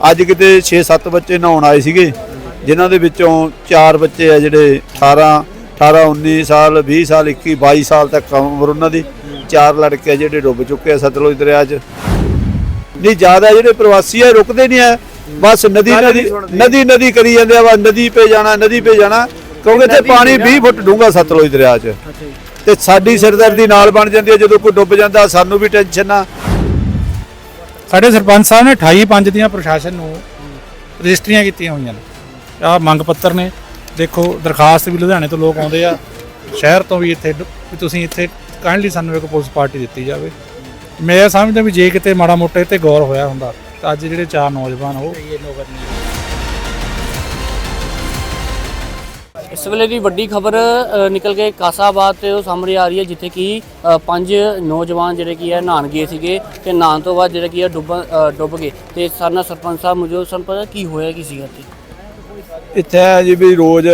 ਅੱਜ ਕਿਤੇ 6-7 ਬੱਚੇ ਨਹਾਉਣ ਆਏ ਸੀਗੇ ਜਿਨ੍ਹਾਂ ਦੇ ਵਿੱਚੋਂ 4 ਬੱਚੇ ਆ ਜਿਹੜੇ 18 18 19 ਸਾਲ 20 ਸਾਲ 21 22 ਸਾਲ ਤੱਕ ਉਮਰ ਉਹਨਾਂ ਦੀ। ਚਾਰ ਲੜਕੇ ਆ ਜਿਹੜੇ ਡੁੱਬ ਚੁੱਕੇ ਆ ਸਤਲੁਜ ਦਰਿਆ 'ਚ। ਨਹੀਂ ਜ਼ਿਆਦਾ ਜਿਹੜੇ ਪ੍ਰਵਾਸੀ ਆ ਰੁਕਦੇ ਨਹੀਂ ਆ। ਬਸ ਨਦੀ ਨਦੀ ਨਦੀ ਨਦੀ ਕਰੀ ਜਾਂਦੇ ਆ ਵਾ ਨਦੀ ਪੇ ਜਾਣਾ ਨਦੀ ਪੇ ਜਾਣਾ ਕਿਉਂਕਿ ਇੱਥੇ ਪਾਣੀ 20 ਫੁੱਟ ਡੂੰਘਾ ਸਤਲੁਜ ਦਰਿਆ 'ਚ। ਤੇ ਸਾਡੀ ਸਿਰਦਰਦੀ ਨਾਲ ਬਣ ਜਾਂਦੀ ਹੈ ਜਦੋਂ ਕੋਈ ਡੁੱਬ ਜਾਂਦਾ ਸਾਨੂੰ ਵੀ ਟੈਨਸ਼ਨ ਆ। ਸਾਡੇ ਸਰਪੰਚ ਸਾਹਿਬ ਨੇ 28 ਪੰਜ ਦੀਆਂ ਪ੍ਰਸ਼ਾਸਨ ਨੂੰ ਰਜਿਸਟਰੀਆਂ ਕੀਤੀਆਂ ਹੋਈਆਂ ਨੇ। ਆਹ ਮੰਗ ਪੱਤਰ ਨੇ। ਦੇਖੋ, ਦਰਖਾਸਤ ਵੀ ਲੁਧਿਆਣੇ ਤੋਂ ਲੋਕ ਆਉਂਦੇ ਆ। ਸ਼ਹਿਰ ਤੋਂ ਵੀ ਇੱਥੇ, ਵੀ ਤੁਸੀਂ ਇੱਥੇ ਕਾਇੰਡਲੀ ਸਾਨੂੰ ਇੱਕ ਪੁਲਿਸ ਪਾਰਟੀ ਦਿੱਤੀ ਜਾਵੇ। ਮੈਂ ਸਮਝਦਾ ਵੀ ਜੇ ਕਿਤੇ ਮਾੜਾ ਮੋਟਾ ਇੱਥੇ ਗੌਰ ਹੋਇਆ ਹੁੰਦਾ, ਤਾਂ ਅੱਜ ਜਿਹੜੇ ਚਾਰ ਨੌਜਵਾਨ ਉਹ ਇਸ ਵੇਲੇ ਦੀ ਵੱਡੀ ਖਬਰ ਨਿਕਲ ਕੇ ਕਾਸਾਬਾਦ ਤੇ ਉਹ ਸਾਹਮਣੇ ਆ ਰਹੀ ਹੈ ਜਿੱਥੇ ਕਿ ਪੰਜ ਨੌਜਵਾਨ ਜਿਹੜੇ ਕੀ ਹੈ ਨਹਾਣ ਗਏ ਸੀਗੇ ਤੇ ਨਹਾਣ ਤੋਂ ਬਾਅਦ ਜਿਹੜੇ ਕੀ ਹੈ ਡੁੱਬ ਡੁੱਬ ਗਏ। ਤੇ ਸਰਨਾ ਸਰਪੰਚ ਸਾਹਿਬ ਸਨ ਪਤਾ ਕੀ ਹੋਇਆ ਕੀ ਸੀਗਾ ਇੱਥੇ? ਇੱਥੇ ਜੀ ਵੀ ਰੋਜ਼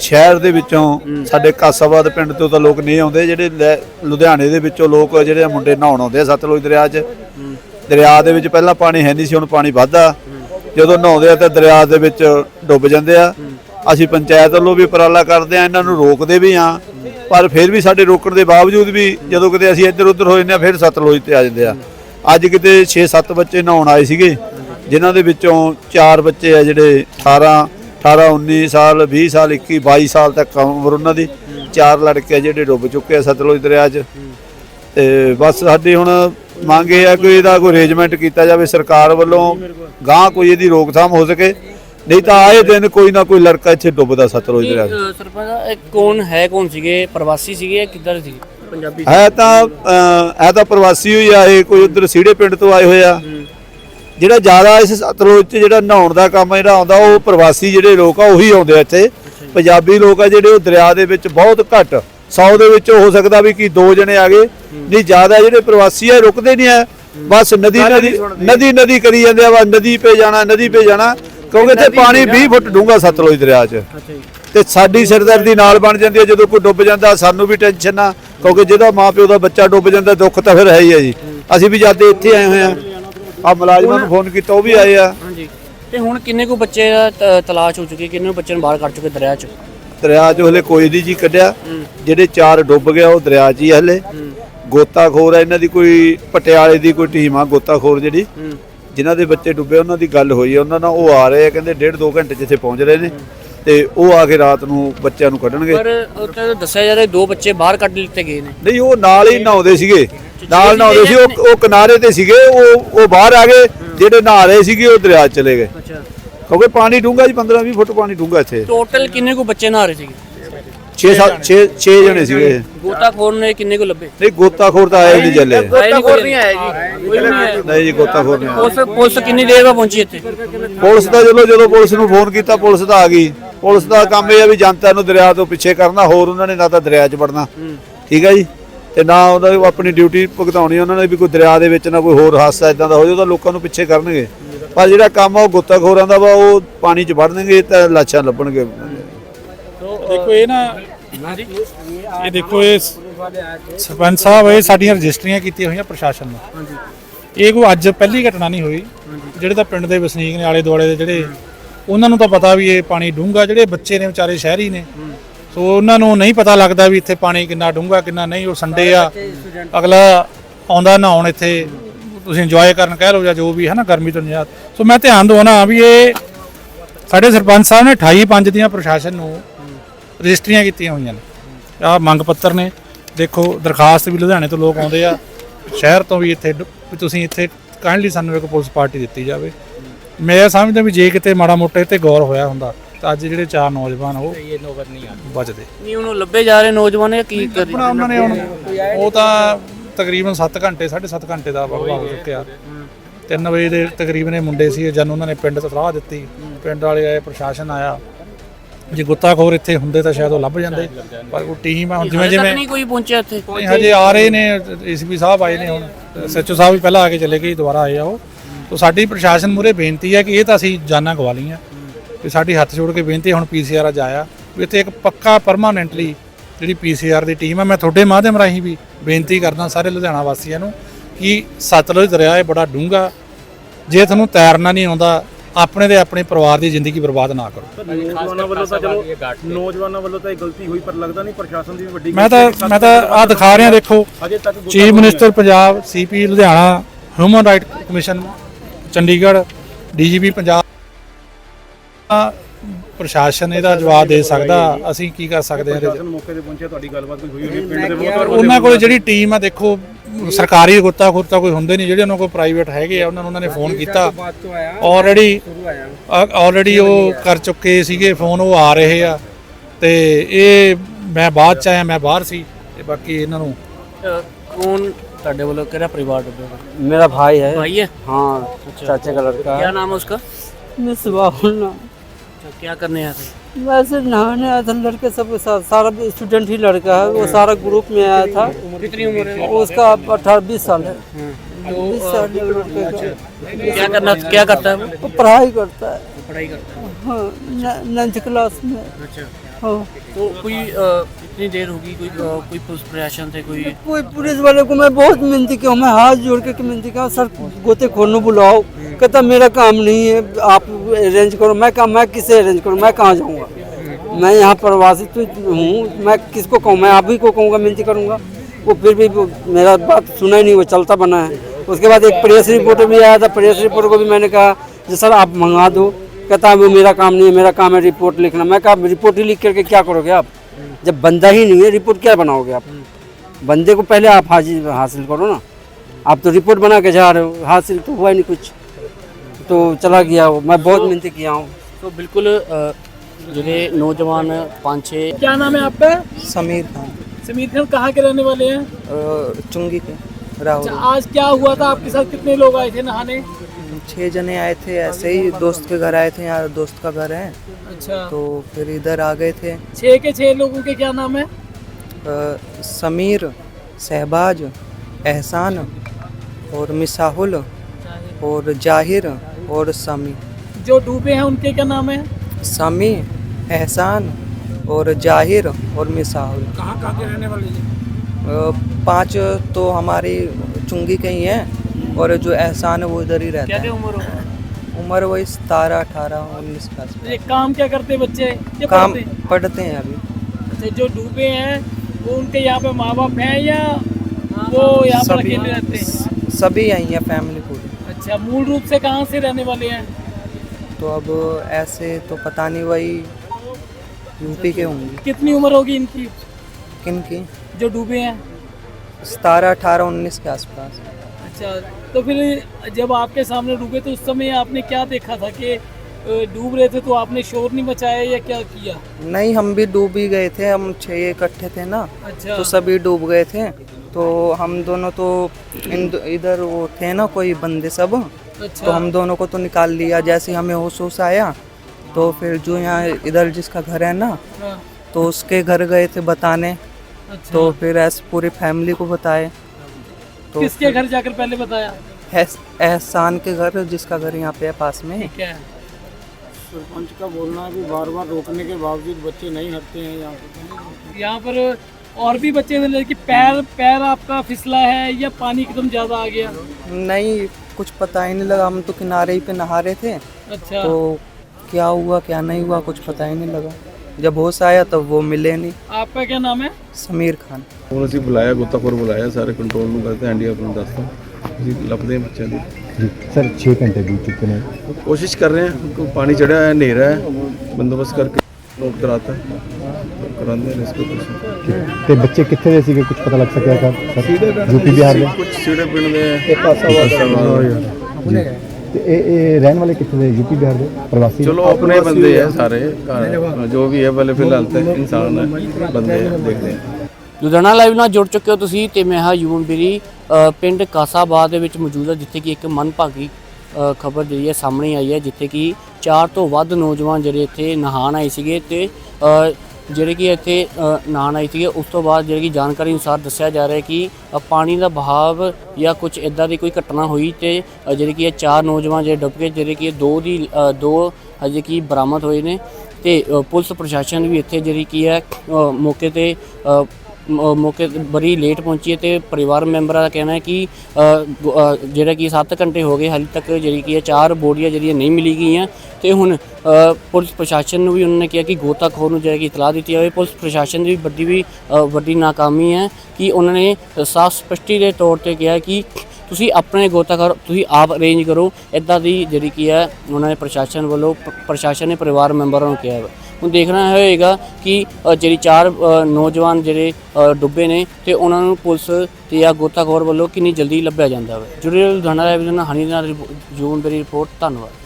ਸ਼ਹਿਰ ਦੇ ਵਿੱਚੋਂ ਸਾਡੇ ਕਾਸਾਬਾਦ ਪਿੰਡ ਤੋਂ ਤਾਂ ਲੋਕ ਨਹੀਂ ਆਉਂਦੇ ਜਿਹੜੇ ਲੁਧਿਆਣੇ ਦੇ ਵਿੱਚੋਂ ਲੋਕ ਜਿਹੜੇ ਮੁੰਡੇ ਨਹਾਉਣ ਆਉਂਦੇ ਆ ਸਤਲੁਜ ਦਰਿਆ 'ਚ। ਦਰਿਆ ਦੇ ਵਿੱਚ ਪਹਿਲਾਂ ਪਾਣੀ ਹੈ ਨਹੀਂ ਸੀ ਹੁਣ ਪਾਣੀ ਵੱਧਦਾ। ਜਦੋਂ ਨਹਾਉਂਦੇ ਆ ਤਾਂ ਦਰਿਆ ਦੇ ਵਿੱਚ ਡੁੱਬ ਜਾਂਦੇ ਆ। ਅਸੀਂ ਪੰਚਾਇਤ ਵੱਲੋਂ ਵੀ ਉਪਰਾਲਾ ਕਰਦੇ ਆ ਇਹਨਾਂ ਨੂੰ ਰੋਕਦੇ ਵੀ ਆ ਪਰ ਫਿਰ ਵੀ ਸਾਡੇ ਰੋਕਣ ਦੇ ਬਾਵਜੂਦ ਵੀ ਜਦੋਂ ਕਿਤੇ ਅਸੀਂ ਇੱਧਰ ਉੱਧਰ ਹੋ ਜਾਂਦੇ ਆ ਫਿਰ ਸਤਲੁਜ ਤੇ ਆ ਜਾਂਦੇ ਆ। ਅੱਜ ਕਿਤੇ 6-7 ਬੱਚੇ ਨਹਾਉਣ ਆਏ ਸੀਗੇ, ਜਿਨ੍ਹਾਂ ਦੇ ਵਿੱਚੋਂ 4 ਬੱਚੇ ਆ ਜਿਹੜੇ 18 18 19 ਸਾਲ 20 ਸਾਲ 21 22 ਸਾਲ ਤੱਕ ਉਮਰ ਉਹਨਾਂ ਦੀ। ਚਾਰ ਲੜਕੇ ਆ ਜਿਹੜੇ ਡੁੱਬ ਚੁੱਕੇ ਆ ਸਤਲੁਜ ਦਰਿਆ 'ਚ। ਤੇ ਬਸ ਸਾਡੀ ਹੁਣ ਮੰਗ ਇਹ ਆ ਕਿ ਇਹਦਾ ਕੋਈ ਅਰੇਂਜਮੈਂਟ ਕੀਤਾ ਜਾਵੇ, ਸਰਕਾਰ ਵੱਲੋਂ ਗਾਂ ਕੋਈ ਇਹਦੀ ਰੋਕਥਾਮ ਹੋ ਸਕੇ। ਨਹੀਂ ਤਾਂ ਆਏ ਦਿਨ ਕੋਈ ਨਾ ਕੋਈ ਲੜਕਾ ਇੱਥੇ ਡੁੱਬਦਾ ਸਤਲੁਜ ਦਰਿਆ 'ਚ। ਅ, ਸਰਪੰਚ ਇਹ ਕੌਣ ਹੈ ਕੌਣ ਸੀਗੇ? ਪ੍ਰਵਾਸੀ ਸੀਗੇ ਜਾਂ ਕਿੱਧਰ ਸੀਗੇ ਪੰਜਾਬੀ ਹੈ ਤਾਂ ਅਹ, ਇਹ ਤਾਂ ਪ੍ਰਵਾਸੀ ਹੋਈ ਆ ਇਹ ਕੋਈ ਉਧਰ ਸੀੜੇ ਪਿੰਡ ਤੋਂ ਆਏ ਹੋਏ ਆ। ਜਿਹੜਾ ਜ਼ਿਆਦਾ ਇਸ ਸਤਲੁਜ 'ਚ ਜਿਹੜਾ ਨਹਾਉਣ ਦਾ ਕੰਮ ਜਿਹੜਾ ਆਉਂਦਾ ਉਹ ਪ੍ਰਵਾਸੀ ਜਿਹੜੇ ਲੋਕ ਆ ਉਹੀ ਆਉਂਦੇ ਆ ਇੱਥੇ। ਪੰਜਾਬੀ ਲੋਕ ਆ ਜਿਹੜੇ ਉਹ ਦਰਿਆ ਦੇ ਵਿੱਚ ਬਹੁਤ ਘੱਟ 100 ਦੇ ਵਿੱਚ ਹੋ ਸਕਦਾ ਵੀ ਕੀ ਦੋ ਜਣੇ ਆ ਗਏ। ਨਹੀਂ ਜ਼ਿਆਦਾ ਜਿਹੜੇ ਪ੍ਰਵਾਸੀ ਆ ਰੁਕਦੇ ਨਹੀਂ ਆ। ਬਸ ਨਦੀ ਨਦੀ ਨਦੀ ਨਦੀ ਕਰੀ ਜਾਂਦੇ ਆ ਵਾ ਨਦੀ ਪੇ ਜਾਣਾ ਨਦੀ ਪੇ ਜਾਣਾ। ਕਿਉਂਕਿ ਇੱਥੇ ਪਾਣੀ 20 ਫੁੱਟ ਡੂੰਘਾ ਸਤਲੁਜ ਦਰਿਆ 'ਚ। ਤੇ ਸਾਡੀ ਸਿਰਦਰਦੀ ਨਾਲ ਬਣ ਜਾਂਦੀ ਹੈ ਜਦੋਂ ਕੋਈ ਡੁੱਬ ਜਾਂਦਾ ਸਾਨੂੰ ਵੀ ਟੈਨਸ਼ਨ ਆ ਕਿਉਂਕਿ ਜਿਹਦਾ ਮਾਪਿਓ ਦਾ ਬੱਚਾ ਡੁੱਬ ਜਾਂਦਾ ਦੁੱਖ ਤਾਂ ਫਿਰ ਹੈ ਹੀ ਹੈ ਜੀ। ਅਸੀਂ ਵੀ ਜਦ ਇੱਥੇ ਆਏ ਹੋਏ ਆ ਆ ਮੁਲਾਜ਼ਮਾਂ ਨੂੰ ਫੋਨ ਕੀਤਾ ਉਹ ਵੀ ਆਏ ਆ। ਹਾਂਜੀ। ਤੇ ਹੁਣ ਕਿੰਨੇ ਕੁ ਬੱਚੇ ਤਲਾਸ਼ ਹੋ ਚੁੱਕੇ ਕਿੰਨੇ ਕੁ ਬੱਚਿਆਂ ਨੂੰ ਬਾਹਰ ਕੱਢ ਚੁੱਕੇ ਦਰਿਆ ਚ? ਦਰਿਆ 'ਚ ਹਲੇ ਕੋਈ ਨਹੀਂ ਜੀ ਕੱਢਿਆ। ਜਿਹੜੇ ਚਾਰ ਡੁੱਬ ਗਿਆ ਉਹ ਦਰਿਆ 'ਚ ਹੀ ਆ ਹਲੇ। ਗੋਤਾਖੋਰ ਆ ਇਹਨਾਂ ਦੀ ਕੋਈ ਪਟਿਆਲੇ ਦੀ ਕੋਈ ਟੀਮ ਆ ਗੋਤਾਖੋਰ ਜਿਹੜੀ। ਜਿਨ੍ਹਾਂ ਦੇ ਬੱਚੇ ਡੁੱਬੇ ਉਹਨਾਂ ਦੀ ਗੱਲ ਹੋਈ ਆ ਉਹਨਾਂ ਨਾਲ ਉਹ ਆ ਰਹੇ ਆ ਕਹਿੰਦੇ ਡੇਢ ਦੋ ਘੰਟੇ ਜਿੱਥੇ ਪਹੁੰਚ ਰਹੇ ਨੇ ਤੇ ਉਹ ਆ ਕੇ ਰਾਤ ਨੂੰ ਬੱਚਿਆਂ ਨੂੰ ਕੱਢਣਗੇ। ਪਰ ਉੱਥੇ ਦੱਸਿਆ ਜਾ ਰਿਹਾ ਦੋ ਬੱਚੇ ਬਾਹਰ ਕੱਢ ਲਿੱਤੇ ਗਏ ਨੇ। ਨਹੀਂ ਉਹ ਨਾਲ ਹੀ ਨਹਾਉਂਦੇ ਸੀਗੇ। ਨਾਲ ਨਹਾਉਂਦੇ ਸੀ ਉਹ ਉਹ ਕਿਨਾਰੇ ਤੇ ਸੀਗੇ ਉਹ ਉਹ ਬਾਹਰ ਆ ਗਏ ਜਿਹੜੇ ਨਹਾ ਰਹੇ ਸੀਗੇ ਉਹ ਦਰਿਆ ਚਲੇ ਗਏ। ਅੱਛਾ। ਕਿਉਂਕਿ ਪਾਣੀ ਡੂੰਘਾ ਜੀ 15 20 ਫੁੱਟ ਪਾਣੀ ਡੂੰਘਾ ਇੱਥੇ। ਟੋਟਲ ਕਿੰਨੇ ਕੁ ਬੱਚੇ ਨਹਾ ਰਹੇ ਸੀਗੇ? 6 6 6 ਜਣੇ ਸੀਗੇ। ਗੋਤਾਖੋਰ ਨੇ ਕਿੰਨੇ ਕੁ ਲੱਭੇ? ਨਹੀਂ ਗੋਤਾਖੋਰ ਤਾਂ ਆਏ ਨਹੀਂ ਜੱਲੇ। ਗੋਤਾਖੋਰ ਨਹੀਂ ਆਇਆ ਜੀ। ਕੋਈ ਨਹੀਂ ਆਇਆ। ਨਹੀਂ ਜੀ ਗੋਤਾਖੋਰ ਨਹੀਂ ਆਏ। ਪੁਲਿਸ ਪੁਲਿਸ ਕਿੰਨੀ ਦੇਰ ਬਾਅਦ ਪਹੁੰਚੀ ਇੱਥੇ? ਪੁਲਿਸ ਦਾ ਜਦੋਂ ਜਦੋਂ ਪੁਲਿਸ ਨੂੰ ਫੋਨ ਕੀਤਾ ਪੁਲਿਸ ਤਾਂ ਆ ਗਈ। ਪੁਲਿਸ ਦਾ ਕੰਮ ਇਹ ਆ ਵੀ ਜਨਤਾ ਨੂੰ ਦਰਿਆ ਤੋਂ ਪਿੱਛੇ ਕਰਨਾ ਹੋਰ ਉਹਨਾਂ ਨੇ ਨਾ ਤਾਂ ਦਰਿਆ 'ਚ ਵੜਨਾ। ਠੀਕ ਹੈ ਜੀ? ਤੇ ਨਾ ਉਹਨਾਂ ਦੀ ਆਪਣੀ ਡਿਊਟੀ ਭੁਗਤਾਉਣੀ ਉਹਨਾਂ ਨੇ ਵੀ ਕੋਈ ਦਰਿਆ ਦੇ ਵਿੱਚ ਨਾ ਕੋਈ ਹੋਰ ਹਾਦਸਾ ਇਦਾਂ ਦਾ ਹੋ ਜਾਊ ਤਾਂ ਲੋਕਾਂ ਨੂੰ ਪਿੱਛੇ ਕਰਨਗੇ। ਪਰ ਜਿਹੜਾ ਕੰਮ ਆ ਉਹ ਗੋਤਾਖੋਰਾਂ ਦਾ ਵਾ ਉਹ ਪਾਣੀ 'ਚ ਵੜਨਗੇ ਤਾਂ ਲਾਸ਼ਾਂ ਲੱਭਣਗੇ। ਦੇਖੋ ਇਹ ਨਾ ਇਹ ਦੇਖੋ ਇਹ ਸਰਪੰਚ ਸਾਹਿਬ ਇਹ ਸਾਡੀਆਂ ਰਜਿਸਟਰੀਆਂ ਕੀਤੀਆਂ ਹੋਈਆਂ ਪ੍ਰਸ਼ਾਸਨ ਨੇ। ਇਹ ਕੋਈ ਅੱਜ ਪਹਿਲੀ ਘਟਨਾ ਨਹੀਂ ਹੋਈ ਜਿਹੜੇ ਤਾਂ ਪਿੰਡ ਦੇ ਵਸਨੀਕ ਨੇ ਆਲੇ ਦੁਆਲੇ ਦੇ ਜਿਹੜੇ ਉਹਨਾਂ ਨੂੰ ਤਾਂ ਪਤਾ ਵੀ ਇਹ ਪਾਣੀ ਡੂੰਘਾ ਜਿਹੜੇ ਬੱਚੇ ਨੇ ਵਿਚਾਰੇ ਸ਼ਹਿਰੀ ਨੇ। ਸੋ ਉਹਨਾਂ ਨੂੰ ਨਹੀਂ ਪਤਾ ਲੱਗਦਾ ਵੀ ਇੱਥੇ ਪਾਣੀ ਕਿੰਨਾ ਡੂੰਘਾ ਕਿੰਨਾ ਨਹੀਂ ਉਹ ਸੰਡੇ ਆ। ਅਗਲਾ ਆਉਂਦਾ ਨਹਾਉਣ ਇੱਥੇ ਤੁਸੀਂ ਇੰਜੋਏ ਕਰਨ ਕਹਿ ਲਓ ਜਾਂ ਜੋ ਵੀ ਹੈ ਨਾ ਗਰਮੀ ਤੋਂ ਨਿਜਾਤ ਸੋ ਮੈਂ ਧਿਆਨ ਦਵਾਉਣਾ ਵੀ ਇਹ ਸਾਡੇ ਸਰਪੰਚ ਸਾਹਿਬ ਨੇ 28 ਪੰਜ ਦੀਆਂ ਪ੍ਰਸ਼ਾਸਨ ਨੂੰ ਰਜਿਸਟਰੀਆਂ ਕੀਤੀਆਂ ਹੋਈਆਂ ਨੇ। ਆਹ ਮੰਗ ਪੱਤਰ ਨੇ। ਦੇਖੋ ਦਰਖਾਸਤ ਵੀ ਲੁਧਿਆਣੇ ਤੋਂ ਲੋਕ ਆਉਂਦੇ ਆ। ਸ਼ਹਿਰ ਤੋਂ ਵੀ ਇੱਥੇ ਵੀ ਤੁਸੀਂ ਇੱਥੇ ਕਾਈਂਡਲੀ ਸਾਨੂੰ ਇੱਕ ਪੁਲਿਸ ਪਾਰਟੀ ਦਿੱਤੀ ਜਾਵੇ। ਮੈਂ ਸਮਝਦਾ ਵੀ ਜੇ ਕਿਤੇ ਮਾੜਾ ਮੋਟਾ ਤੇ ਗੌਰ ਹੋਇਆ ਹੁੰਦਾ ਤਾਂ ਅੱਜ ਜਿਹੜੇ ਚਾਰ ਨੌਜਵਾਨ ਉਹ ਬਚਦੇ। ਨਹੀਂ ਉਹਨੂੰ ਲੱਭੇ ਜਾ ਰਹੇ ਨੌਜਵਾਨ ਜਾਂ ਕੀ ਕਰ ਉਹਨਾਂ ਨੇ ਹੁਣ। ਉਹ ਤਾਂ ਤਕਰੀਬਨ 7 ਘੰਟੇ 7.5 ਘੰਟੇ ਦਾ ਵਕਤ ਹੋ। ਚੁੱਕਿਆ। 3 ਵਜੇ ਦੇ ਤਕਰੀਬਨ ਇਹ ਮੁੰਡੇ ਸੀ ਜਦ ਉਹਨਾਂ ਨੇ ਪਿੰਡ ਤੋਂ ਸਲਾਹ ਦਿੱਤੀ। ਪਿੰਡ ਵਾਲੇ ਆਏ ਪ੍ਰਸ਼ਾਸਨ ਆਇਆ। ਜੇ ਗੁੱਤਾਖੋਰ ਇੱਥੇ ਹੁੰਦੇ ਤਾਂ ਸ਼ਾਇਦ ਉਹ ਲੱਭ ਜਾਂਦੇ ਪਰ ਉਹ ਟੀਮ ਆ ਹੁਣ ਜਿਵੇਂ ਜਿਵੇਂ ਨਹੀਂ ਕੋਈ ਪਹੁੰਚਿਆ ਇੱਥੇ। ਨਹੀਂ ਹਜੇ ਆ ਰਹੇ ਨੇ ਏਸੀਪੀ ਸਾਹਿਬ ਆਏ ਨੇ ਹੁਣ ਸੱਚੋ ਸਾਹਿਬ ਵੀ ਪਹਿਲਾਂ ਆ ਕੇ ਚਲੇ ਗਏ ਦੁਬਾਰਾ ਆਏ ਆ ਉਹ। ਤੋਂ ਸਾਡੀ ਪ੍ਰਸ਼ਾਸਨ ਮੂਰੇ ਬੇਨਤੀ ਹੈ ਕਿ ਇਹ ਤਾਂ ਅਸੀਂ ਜਾਨਾਂ ਗਵਾ ਲਈਆਂ। ਤੇ ਸਾਡੀ ਹੱਥ ਜੋੜ ਕੇ ਬੇਨਤੀ ਹੁਣ ਪੀਸੀਆਰ ਅੱਜ ਆਇਆ ਵੀ ਇੱਥੇ ਇੱਕ ਪੱਕਾ ਪਰਮਾਨੈਂਟਲੀ ਜਿਹੜੀ ਪੀਸੀਆਰ ਦੀ ਟੀਮ ਹੈ ਮੈਂ ਤੁਹਾਡੇ ਮਾਧਿਅਮ ਰਾਹੀਂ ਵੀ ਬੇਨਤੀ ਕਰਦਾ ਸਾਰੇ ਲੁਧਿਆਣਾ ਵਾਸੀਆਂ ਨੂੰ ਕਿ ਸਤਲੁਜ ਦਰਿਆ ਇਹ ਬੜਾ ਡੂੰਘਾ ਜੇ ਤੁਹਾਨੂੰ ਤੈਰਨਾ ਨਹੀਂ ਆਉਂਦਾ ਆਪਣੇ ਤੇ ਆਪਣੇ ਪਰਿਵਾਰ ਦੀ ਜ਼ਿੰਦਗੀ ਬਰਬਾਦ ਨਾ ਕਰੋ। ਨੌਜਵਾਨਾਂ ਵੱਲੋਂ ਤਾਂ ਚਲੋ ਨੌਜਵਾਨਾਂ ਵੱਲੋਂ ਤਾਂ ਇਹ ਗਲਤੀ ਹੋਈ ਪਰ ਲੱਗਦਾ ਨਹੀਂ ਪ੍ਰਸ਼ਾਸਨ ਦੀ ਵੀ ਵੱਡੀ ਮੈਂ ਤਾਂ ਮੈਂ ਤਾਂ ਆ ਦਿਖਾ ਰਿਹਾ ਦੇਖੋ ਅਜੇ ਤੱਕ chief minister Punjab CP Ludhiana human right commission Chandigarh DGP Punjab. ਆ, ਪ੍ਰਸ਼ਾਸਨ ਇਹਦਾ ਜਵਾਬ ਦੇ ਸਕਦਾ ਅਸੀਂ ਕੀ ਕਰ ਸਕਦੇ ਹਾਂ? ਪ੍ਰਸ਼ਾਸਨ ਮੌਕੇ ਤੇ ਪਹੁੰਚਿਆ ਤੁਹਾਡੀ ਗੱਲਬਾਤ ਕੋਈ ਹੋਈ ਹੋਣੀ ਪਿੰਡ ਦੇ ਬਹੁਤ ਉਹਨਾਂ ਕੋਲ ਜਿਹੜੀ ਟੀਮ ਆ ਦੇਖੋ ਸਰਕਾਰੀ ਗੁੱਤਾ ਖੁਰਤਾ ਕੋਈ ਹੁੰਦੇ ਨਹੀਂ ਜਿਹੜੇ ਉਹਨਾਂ ਕੋਲ ਪ੍ਰਾਈਵੇਟ ਹੈਗੇ ਆ ਉਹਨਾਂ ਨੂੰ ਉਹਨਾਂ ਨੇ ਫੋਨ ਕੀਤਾ ਆਲਰੇਡੀ ਆਲਰੇਡੀ ਉਹ ਕਰ ਚੁੱਕੇ ਸੀਗੇ ਫੋਨ ਉਹ ਆ ਰਹੇ ਆ ਤੇ ਇਹ ਮੈਂ ਬਾਅਦ ਚ ਆਇਆ ਮੈਂ ਬਾਹਰ ਸੀ ਤੇ ਬਾਕੀ ਇਹਨਾਂ ਨੂੰ ਅ, ਕੌਣ ਤੁਹਾਡੇ ਵੱਲੋਂ ਕਿਹੜਾ ਪਰਿਵਾਰ ਡੁੱਬਿਆ मेरा भाई है भाई है हाँ चाचा का लड़का क्या है नाम है उसका मैं सुबह ना अच्छा, क्या करने आया था वैसे नहाने आया था लड़के सब के साथ सारा स्टूडेंट ही लड़का है वो सारा ग्रुप में आया था। कितनी उम्र है? उसका अठारह बीस साल है। तो बीस साल का क्या करना क्या करता है वो? पढ़ाई करता है। पढ़ाई करता है। हाँ नाइन्थ क्लास में। अच्छा। हाँ तो कोई कितनी देर होगी कोई अ, कोई पुलिस प्रशासन थे कोई कोई पुलिस वाले को मैं बहुत मिनती किया मैं हाथ जोड़ के मिनती किया सर गोते खोलने बुलाओ। कहता मेरा काम नहीं है आप अरेंज करो। मैं कहा मैं किसे अरेंज करूँ? मैं कहाँ जाऊँगा? मैं यहाँ प्रवासी तो हूँ। मैं किसको कहूँ? मैं आप ही को कहूँगा मिनती करूँगा। वो फिर भी मेरा बात सुना ही नहीं वो चलता बना है। उसके बाद एक प्रेस रिपोर्टर भी आया था। प्रेस रिपोर्टर को भी मैंने कहा जी सर आप मंगा दो। कहता है वो मेरा काम नहीं है मेरा काम है रिपोर्ट लिखना। मैं कहा रिपोर्ट ही लिख करके क्या करोगे आप? जब बंदा ही नहीं है रिपोर्ट क्या बनाओगे आप? बंदे को पहले आप हाजिर हासिल करो ना। आप तो रिपोर्ट बना के जा रहे हो हासिल तो हुआ ही नहीं कुछ। तो चला गया वो मैं बहुत तो मिनती किया हूँ। तो बिल्कुल जिन्हें नौजवान पाँच छः क्या नाम है आपका? समीर खान। समीर खान कहाँ के रहने वाले हैं? चुंगी के राहुल। अच्छा, आज क्या हुआ था? आपके साथ कितने लोग आए थे नहाने? छः जने आए थे ऐसे ही दोस्त के घर आए थे यहाँ दोस्त का घर है। अच्छा। तो फिर इधर आ गए थे। छः के छः लोगों के क्या नाम है? अ, समीर शहबाज एहसान और मिसाहुल और ज़ाहिर और समी। जो डूबे हैं उनके क्या नाम है? समी एहसान और ज़ाहिर और मिसाहुल। कहाँ कहाँ के रहने वाले पाँच तो हमारी चुंगी के ही हैं। और जो एहसान है वो इधर ही रहता है। उम्र उम्र वही सतारह अठारह उन्नीस के आसपास। ये काम क्या करते हैं बच्चे? काम पढ़ते हैं? अभी। अच्छा जो डूबे हैं वो उनके यहाँ पे माँ बाप हैं या वो यहाँ पर अकेले रहते हैं? सभी यहीं है फैमिली पूरी। अच्छा मूल रूप से कहाँ से रहने वाले हैं? तो अब ऐसे तो पता नहीं वही यूपी के होंगे। कितनी उम्र होगी इनकी? किन की जो डूबे हैं। सतारह अठारह उन्नीस के आसपास। अच्छा तो फिर जब आपके सामने डूबे तो उस समय आपने क्या देखा था कि डूब रहे थे तो आपने शोर नहीं मचाया या क्या किया? नहीं हम भी डूब ही गए थे हम छः इकट्ठे थे ना अच्छा। तो सभी डूब गए थे तो हम दोनों तो इधर वो थे ना कोई बंदे सब अच्छा। तो हम दोनों को तो निकाल लिया जैसे हमें होश होश आया तो फिर जो यहाँ इधर जिसका घर है ना हाँ, तो उसके घर गए थे बताने अच्छा। तो फिर ऐसे पूरी फैमिली को बताए तो किसके घर जाकर पहले बताया? एहस- एहसान के घर जिसका घर यहाँ पे है पास में। क्या है। सरपंच का बोलना है कि बार बार रोकने के बावजूद बच्चे नहीं हटते हैं यहाँ पे। यहाँ पर और भी बच्चे मिले कि पैर पैर आपका फिसला है या पानी एकदम ज़्यादा आ गया? नहीं कुछ पता ही नहीं लगा। हम तो किनारे ही पे नहा रहे थे। अच्छा। तो क्या हुआ क्या नहीं हुआ कुछ पता ही नहीं लगा। जब होश आया तब वो मिले नहीं आपका क्या नाम है समीर खान ਹੁਣ ਅਸੀਂ ਬੁਲਾਇਆ ਗੋਤਾਖੋਰ ਬੁਲਾਇਆ ਸਾਰੇ ਕੰਟਰੋਲ ਨੂੰ ਕਰਦੇ ਐਨਡੀਆਰ ਨੂੰ ਦੱਸਦਾ ਅਸੀਂ ਲੱਭਦੇ ਹਾਂ ਬੱਚਿਆਂ ਦੀ ਜੀ ਸਰ 6 ਘੰਟੇ ਬੀਤ ਚੁੱਕੇ ਨੇ ਕੋਸ਼ਿਸ਼ ਕਰ ਰਹੇ ਹਾਂ ਕਿ ਪਾਣੀ ਚੜਿਆ ਹੈ ਹਨੇਰਾ ਹੈ ਬੰਦੋਬਸਤ ਕਰਕੇ ਨੋਟ ਕਰਾਤਾ ਕਰਾਉਂਦੇ ਨੇ ਇਸ ਕੋਲ ਤੇ ਬੱਚੇ ਕਿੱਥੇ ਦੇ ਸੀਗੇ ਕੁਝ ਪਤਾ ਲੱਗ ਸਕਿਆ ਸਰ ਸੀੜੇ ਪਿੰਡ ਯੂਪੀ ਬਿਹਾਰ ਦੇ ਕੁਝ ਸੀੜੇ ਪਿੰਡ ਦੇ ਇੱਕ ਪਾਸਾ ਜੀ ਤੇ ਇਹ ਇਹ ਰਹਿਣ ਵਾਲੇ ਕਿੱਥੇ ਦੇ? ਯੂਪੀ ਬਿਹਾਰ ਦੇ ਪ੍ਰਵਾਸੀ ਚਲੋ ਆਪਣੇ ਬੰਦੇ ਆ ਸਾਰੇ ਜੋ ਵੀ ਹੈ ਪਹਿਲੇ ਫਿਲਹਾਲ ਤਾਂ ਇਨਸਾਨ ਹੈ ਬੰਦੇ ਦੇਖਦੇ ਹਾਂ ਲੁਧਿਆਣਾ ਲਾਈਵ ਨਾਲ ਜੁੜ ਚੁੱਕੇ ਹੋ ਤੁਸੀਂ ਤੇ ਮੈਂ ਹਾਂ ਯੂਨ ਬੇਰੀ ਪਿੰਡ ਕਾਸਾਬਾਦ ਦੇ ਵਿੱਚ ਮੌਜੂਦ ਹਾਂ ਜਿੱਥੇ ਕਿ ਇੱਕ ਮਨਭਾਗੀ ਖਬਰ ਜਿਹੜੀ ਹੈ ਸਾਹਮਣੇ ਆਈ ਹੈ ਜਿੱਥੇ ਕਿ ਚਾਰ ਤੋਂ ਵੱਧ ਨੌਜਵਾਨ ਜਿਹੜੇ ਇੱਥੇ ਨਹਾਣ ਆਏ ਸੀਗੇ ਤੇ ਜਿਹੜੇ ਕਿ ਇੱਥੇ ਨਾਨ ਨਹਾਣ ਆਏ ਸੀਗੇ। ਉਸ ਤੋਂ ਬਾਅਦ ਜਿਹੜੀ ਕਿ ਜਾਣਕਾਰੀ ਅਨੁਸਾਰ ਦੱਸਿਆ ਜਾ ਰਿਹਾ ਕਿ ਪਾਣੀ ਦਾ ਬਹਾਵ ਜਾਂ ਕੁਝ ਇਦਾਂ ਦੀ ਕੋਈ ਘਟਨਾ ਹੋਈ ਤੇ ਅ, ਜਿਹੜੇ ਕਿ ਇਹ ਚਾਰ ਨੌਜਵਾਨ ਜਿਹੜੇ ਡੁੱਬ ਗਏ ਜਿਹੜੇ ਕਿ ਦੋ ਦੀ ਦੋ ਹਜੇ ਕੀ ਬਰਾਮਦ ਹੋਏ ਨੇ ਤੇ ਪੁਲਿਸ ਪ੍ਰਸ਼ਾਸਨ ਵੀ ਇੱਥੇ ਜਿਹੜੀ ਕੀ ਹੈ ਮੌਕੇ ਤੇ ਮੌਕੇ ਤੇ ਬੜੀ ਲੇਟ ਪਹੁੰਚੀ ਹੈ ਤੇ ਪਰਿਵਾਰ ਮੈਂਬਰਾਂ ਦਾ ਕਹਿਣਾ ਹੈ ਕਿ ਅ, ਜਿਹੜਾ ਕਿ 7 ਘੰਟੇ ਹੋ ਗਏ ਹਾਲੇ ਤੱਕ ਜਿਹੜੀ ਕਿ ਹੈ ਚਾਰ ਬੋਡੀਆਂ ਜਿਹੜੀਆਂ ਨਹੀਂ ਮਿਲੀ ਗਈਆਂ ਤੇ ਹੁਣ ਅ, ਪੁਲਿਸ ਪ੍ਰਸ਼ਾਸਨ ਨੂੰ ਵੀ ਉਹਨਾਂ ਨੇ ਕਿਹਾ ਕਿ ਗੋਤਾਖੋਰ ਨੂੰ ਜਿਹੜਾ ਕਿ ਇਤਲਾਹ ਦਿੱਤੀ ਜਾਵੇ। ਪੁਲਿਸ ਪ੍ਰਸ਼ਾਸਨ ਦੀ ਵੀ ਵੱਡੀ ਵੀ ਅ, ਵੱਡੀ ਨਾਕਾਮੀ ਹੈ ਕਿ ਉਹਨਾਂ ਨੇ ਸਾਫ਼ ਸਪਸ਼ਟੀ ਦੇ ਤੌਰ ਤੇ ਕਿਹਾ ਕਿ ਤੁਸੀਂ ਆਪਣੇ ਗੋਤਾਖੋਰ ਤੁਸੀਂ ਆਪ ਅਰੇਂਜ ਕਰੋ। ਇਦਾਂ ਦੀ ਜਿਹੜੀ ਕੀ ਹੈ ਉਹਨਾਂ ਨੇ ਪ੍ਰਸ਼ਾਸਨ ਵੱਲੋਂ ਪ- ਪ੍ਰਸ਼ਾਸਨ ਨੇ ਪਰਿਵਾਰ ਮੈਂਬਰਾਂ ਨੂੰ ਕਿਹਾ ਹੈ। ਹੁਣ ਦੇਖਣਾ ਹੋਏਗਾ ਕਿ ਜਿਹੜੀ ਚਾਰ ਨੌਜਵਾਨ ਜਿਹੜੇ ਡੁੱਬੇ ਨੇ ਤੇ ਉਹਨਾਂ ਨੂੰ ਪੁਲਿਸ ਤੇ ਜਾਂ ਗੋਤਾਖੋਰ ਵੱਲੋਂ ਕਿੰਨੀ ਜਲਦੀ ਲੱਭਿਆ ਜਾਂਦਾ ਹੈ ਜੁੜੇ ਲੁਧਿਆਣਾ ਲਾਈਵ ਨਾਲ ਹਨੀ ਨਾਲ ਰਿਪੋ- ਜੂਨ ਦੀ ਰਿਪੋਰਟ। ਧੰਨਵਾਦ।